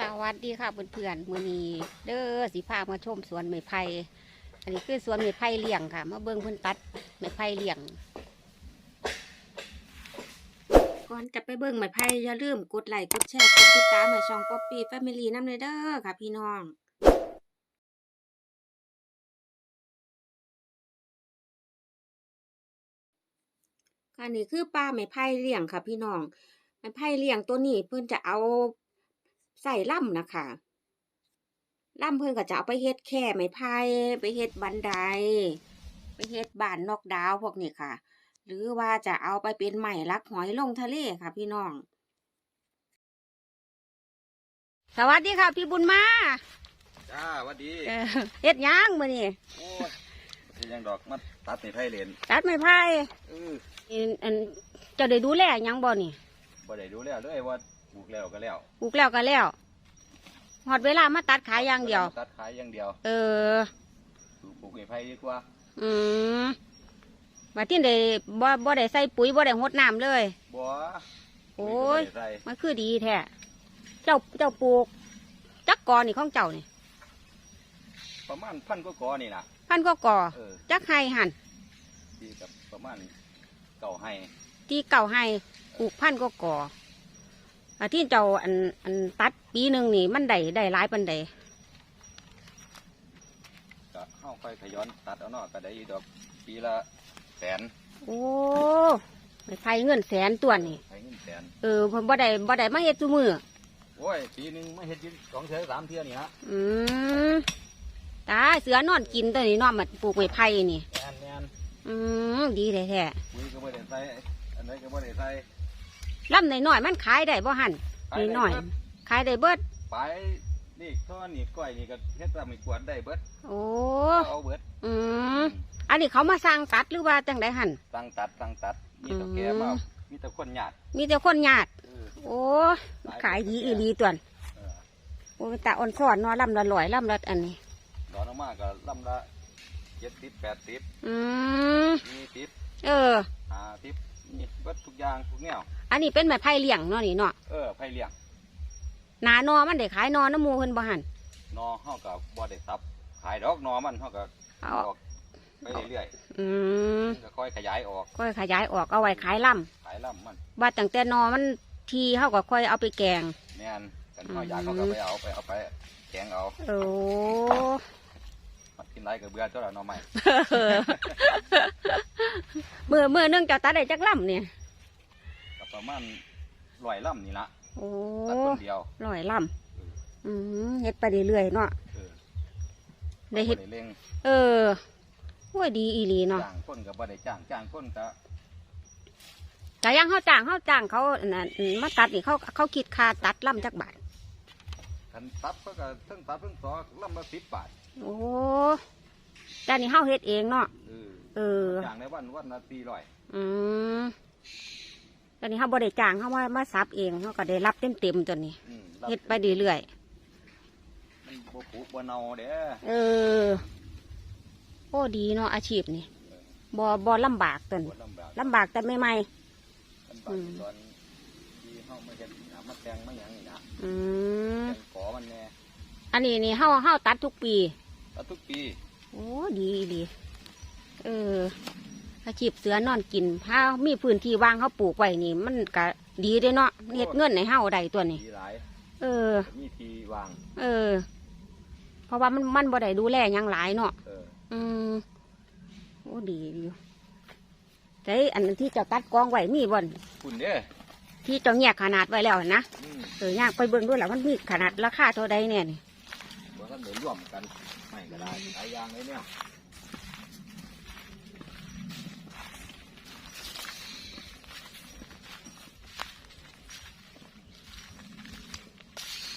สวัสดีค่ะเพื่อนๆมื้อนีเด้อสิพามาชมสวนไม้ไผ่อันนี้คือสวนไม้ไผ่เลี้ยงค่ะมาเบิ่งเพิ่นตัดไม้ไผ่เลี้ยงก่อนจะไปเบิ่งไม้ไผ่อย่าลืมกดไลค์กดแชร์กดติดตามให้ช่องป๊อปปี้แฟมิลี่นำเลยเด้อค่ะพี่น้องค่ะนี่คือปลาไม้ไผ่เลี้ยงค่ะพี่น้องไม้ไผ่เลี้ยงตัวนี้เพิ่อนจะเอา ใส่ล่ำนะคะล่ำเพิ่นก็จะเอาไปเฮ็ดแค่ไม้ไผ่ไปเฮ็ดบันได ไปเฮ็ดบ้านนอกดาวพวกนี้ค่ะ หรือว่าจะเอาไปเป็นไม้ลักหอยลงทะเลค่ะ พี่น้อง สวัสดีค่ะ พี่บุญมาจ้าหวัดดีเออเฮ็ดหยังมื้อนี้โอ้ยเฮ็ดหยังดอกมาตัดในไผ่เลนตัดไม้ไผ่เอออันอันเจะได้ดูแลหยังบ่นี่บ่ได้ดูแล้วเลยว่า ปลูกแล้วก็แล้วปลูกแล้วก็แล้วหอดเวลามาตัดขายอย่างเดียว ตัดขายอย่างเดียว เออปลูกในไผ่ดีกว่า อืมมาที่ได้บ่บ่ได้ใส่ปุ๋ยบ่ได้หดน้ำเลยบัวโอ้ยใส่มันคือดีแท้เจ้าเจ้าปลูกจักกอนี่ของเจ้านี่ประมาณพันก็กอนี่นะพันก็กอเออจักไห้หันดีกับประมาณเก่าให้ที่เก่าไห้ปลูกพันก็กออัน ที่เจ้าอันอันตัดปีหนึ่งนี่มันได้ได้หลายปันใดก็เข้าไปขย้อนตัดเอาเนาะก็ได้อยู่ดอกปีละแสน โอ้ไม่ไผเงินแสนตัวนี่ไผ่เงินแสน เออเพิ่นบ่ได้บ่ได้มาเฮ็ดซุมือโอ้ยปีหนึงไม่เฮ็ดอยินสองเทื่อสามเทื่อนี่ฮะอืมตาเสือนอนกินตัวนี้นอนมาปลูกไม้ไผ่นี่แมนแมนอืมดีแท้ปุ๋ยก็บ่ได้ใส่อันไหนก็บ่ได้ใส่ๆ ลำน้อยๆมันขายได้บ่หันขายได้น้อยเบิดขายได้เบิด ไปนี่ท่อนี่ก้อยนี่ก็เฮ็ดตามมีกวนได้เบิดโอ้เอาเบิดอืมอันนี้เขามาสร้างตัดหรือว่าจังไดหัน ตั้งตัดตั้งตัดมีแตะแก่อืมมามีแต่คนหยาดมีแต่คนญาติเออโอ้ขายดีอีหลีตัวนั้นเออโอ้ตาอ่อนซ้อนเนาะลำละร้อยลำละอันนี้ ดอนออกมาก็ลำละเจ็ดสิบแปดสิบอืมมีสิบเออ ห้าสิบ มีเบิดทุกอย่างทุกแนวอันนี้เป็นไม้ไผ่เลี้ยงเนาะนี่เนาะเออไผ่เลี้ยงหนานอมันได้ขายนอน้ำหมูเพิ่นบ่หันนอเฮาก็บ่ได้ซับขายดอกนอมันเฮาก็เอาออกไปเรื่อยอืมๆก็ค่อยขยายออกก็ขยายออกเอาไว้ขายลำขายลำมันว่าตั้งแต่นอมันทีเขาก็ค่อยเอาไปแกง แม่นกันเฮาอยากเขาก็ไปเอาไปเอาไปแกงเอา โอ้มัน กินไรก็เบื่อตัวละหนอใหม่มือมือหนึงเจะตัดได้จักลำเนี่ยก็ประมาณร้อยลำนี่ละโอ้ตัดคนเดียวร้อยลำอืมเฮ็ดไปเรื่อยๆเนาะเออได้เฮ็ดบ่เร่งเออโอ้ยดีอีหลีเนาะจ้างคนก็บ่ได้จ้างจ้างคนก็แต่ยังเขาจ้างเขาจ้างเขาอันนั้นอืมมาตัดนี่เขาเขาคิดค่าตัดลำจักบาท คันตัดเขาก็เทั้งตัดเทั้งสอลำละสิบบาทโอ้แต่นี่เขาเฮ็ดเองเนาะเออเออจ้างในวันวันละสี่ร้อยอืมแต่นี่เขาบ่ได้จ้างเขามามาซับเองเขาก็ได้รับเต็มๆตัวนี้อืมเฮ็ดไปเรื่อยๆมันบ่ปลูกบ่เนาเด้อเออ โอ้ดีเนาะอาชีพนี่บอบอลำบากตันบ่ลำบากลำบากแต่ไม่ไม่ ลำบากอืม ตอนที่เฮามาเฮ็ดหามาแต่งมาหยังนี่นะ อืมแต่งขอมันแน่อันนี้นี่เฮาเฮาตัดทุกปี ตัดทุกปี โอ้ดีดี เอออาชีพเสือนอนกินถ้ามีพื้นที่ว่างเขาปลูกไว้นี่ มันก็ดีเด้เนาะเฮ็ดเงินในเฮาได้ตัวนี้ดีหลายเออ มีที่วาง เออ เพราะว่ามันมันบ่ได้ดูแลหยังหลายเนาะเอออืมโอ้ดีดีแต่อันนั้นที่เจ้าตัดกองไว้มีบ่นคุณเด้อ ที่เจ้าแยกขนาดไว้แล้วนะอืมเออยากไปเบิ่งด้วยแหละมันมีขนาดราคาเท่าใดเนี่ยนี่บ่ทันได้ร่วมกันไม่ก็ได้หลายอย่างเลยเนี่ย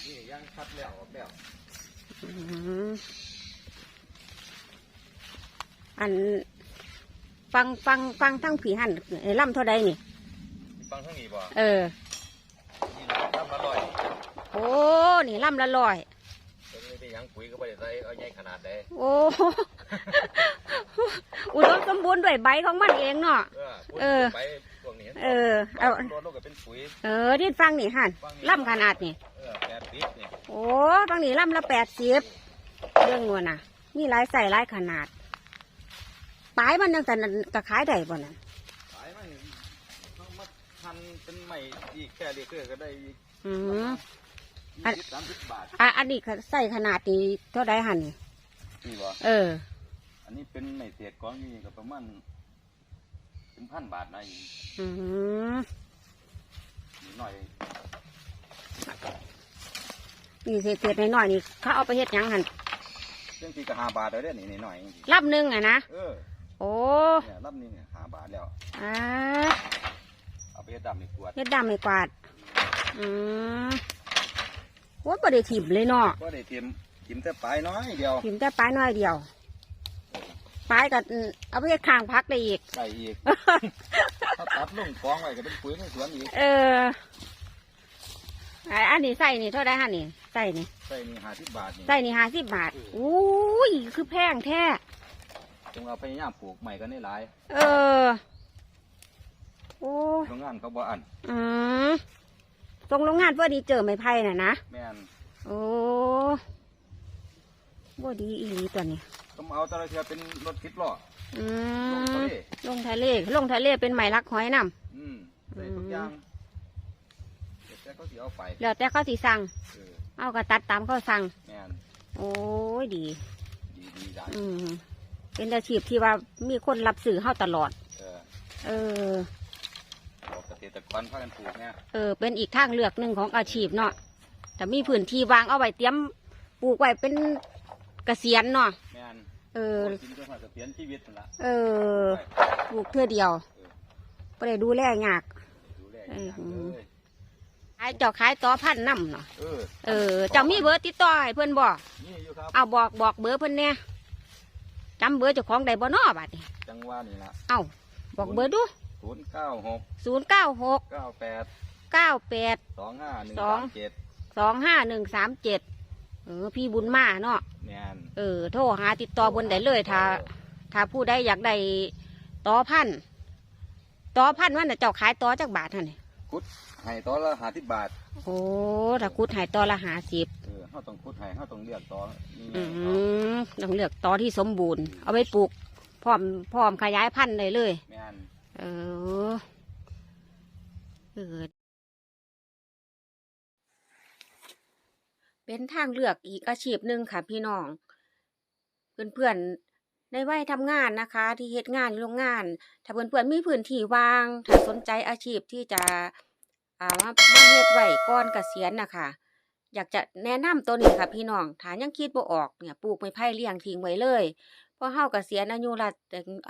นี่ย่างคัดแล้วออกแล้วอืมอันฟังฟังฟังทั้งผีหันไอ้ล่ำเท่าใดนี่ ฟังทั้งนี้บ่เออ นี่ละทำละร้อยโอ้นี่ล่ำละลอยตรงนี้ที่ยังปุ๋ยก็ไม่ได้ใส่เอาใหญ่ขนาดใดโอ้ อุดมสมบูรณ์ด้วยใบของมันเองเนาะ เออปุ๋ยเออ ไปพวกนี้เออ เอาโดนลูกก็เป็นปุ๋ยเออที่ฟังนี่หันฟังล่ำขนาดนี่ เออแปดสิบนี่โอ้บางนี้ลำละแปดสิบเรื่องงัวน่ะ มีหลายใส่หลายขนาด ปลายมันยังแต่กระขายได้บ่น่ะ ขายมันเอามา ทันเป็นใหม่อีกแค่เรียกก็ได้อีกอืม อัยี่นสิบสามสิบบาทอะอันนี้ใส่ขนาดนี้เท่าไดหันนี่นี่วะเออ อันนี้เป็นใหม่เศษก้อนนี่ก็ประมาณเป็นพันบาทนะอีกอืมนิดหน่อยนี่เศษๆหน่อยๆนี่เขาเอาไปเฮ็ดหยังหันเรื่องที่ก็ห้าบาทเลยเด้อนี่นิดหน่อยจริงลำหนึ่งอะนะ ๆเออโอ้เนี่ยรับนี่เนี่ยห้าบาทแล้ว อ่า เอาไปเฮ็ดดำนี่ขวดเฮ็ดดำไม่กวาด อืมโอ้บ่ได้ถิ่มเลยเนาะก็ได้เทียมทิมแต่ปลายน้อยเดียวถิ่มแต่ปลายน้อยเดียว ปลายก็อืมเอาไปเฮ็ดข้างพักได้อีก ใส่อีกถ้าตัดลงกองไว้ก็เป็นปุ๋ยในสวนอีกเออไอ้อันนี้ใส่นี่เท่าไดฮะนี่ใส่นี่ใส่นี่ห้าสิบบาทนี่ใส่นี่ห้าสิบบาทอุ้ยคือแพงแท้จงเราพยายามปลูกใหม่กันได้หลาย เออ โอ้โรงงานเขาบ่อันอืมตรงโรงงานเพื่อดีเจอไม้ไผ่น่ะนะแม่นโอ้บ่ดีอีหลีตัวนี้ต้องเอาแตะเทียเป็นรถคิดล้ออืลงมทะเลลงทะเลลงทะเลเป็นไม้ลักหอยนำอืมใส่ทุกอย่างเดี๋ยวแต่เขาสิเอาไปแล้วแต่เขาสิสั่งเออเอาก็ตัดตามเขาสั่ง แม่นโอ้ยดี ดีดีจังอืมเป็นอาชีพที่ว่ามีคนรับสื่อเฮาตลอด เออ เออ บอกเกษตรกรพากันปลูกเนี่ยเออเป็นอีกทางเลือกหนึ่งของอาชีพเนาะแต่มีพื้นที่วางเอาไว้เตรียมปลูกไว้เป็นเกษียณเนาะแม่นเออกินจนกว่าจะเปลี่ยนชีวิตนั่นละเออปลูกเพื่อเดียวไ่ได้ดูแลยากดูแลอย่างเลยขายเจ้าขายต่อพันน้ำเนาะเออเออเจ้ามีเบอร์ติดต่อให้เพื่อนบอกนี่อยู่ครับเอาบอกบอกเบอร์เพื่อนเนี่ยจำเบอร์เจ้าของได้บ่นอบัดนี้จังหวะนี่ละเอาบอกเบอร์ดู ศูนย์เก้าหกศูนย์เก้าหกเก้าแปดเก้าแปด สองห้าหนึ่งสอง สามเจ็ดสองห้าหนึ่งสามเจ็ดเออพี่บุญมาเนาะแม่นเออโทรหาติดต่อบนได้เลยถ้า ถ้าผู้ใดอยากได้ต่อพันธุ์ต่อพันธุ์ว่าน่ะเจ้าขายต่อจากบาทเท่านี่คุดให้ตัวละห้าสิบบาทโอ้ถ้าคุดใหายต่อละหาสิบเออเขาต้องคุดให้เขาต้องเลือกตัวนี่อืเขามต้องเลือกต่อที่สมบูรณ์ เอาไปปลูกพร้อมพร้อมขยายพันธุ์เลยเลยแม่น เออเออเป็นทางเลือกอีกอาชีพหนึ่งค่ะพี่น้อง เพื่อนๆในวัยทำงานนะคะ ที่เฮ็ดงานโรงงาน ถ้าเพื่อนๆมีพื้นที่ว่าง ถ้าสนใจอาชีพที่จะอามามาเฮ็ดไว้ก่อนกเกษียณนะคะอยากจะแนะนำตัวนี้ค่ะพี่น้องถ้ายังคิดบ่ออกเนี่ยปลูกไม้ไผ่เลี้ยงทิ้งไว้เลย พราะเฮาเกษียณอายุราช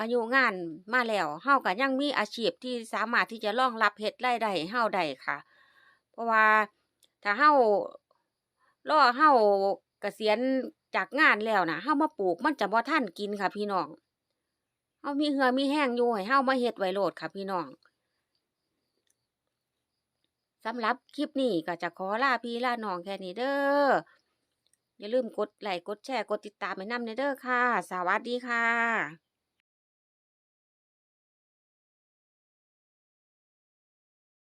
อายุงานมาแล้วเฮาก็ยังมีอาชีพที่สามารถที่จะรองรับเฮ็ดไรายได้ให้เฮาได้ค่ะ เพราะว่าถ้าเฮารอเฮาเกษียณจากงานแล้วนะเฮามาปลูกมันจะบ่ทันกินค่ะ พี่น้องเฮามีเหือมีแห้งอยู่ให้เฮามาเฮ็ดไว้โลดค่ะ พี่น้องสำหรับคลิปนี้ก็จะขอลาพี่ลาน้องแค่นี้เด้อ อย่าลืมกดไลค์กดแชร์กดติดตามให้นำเด้อค่ะ สวัสดีค่ะ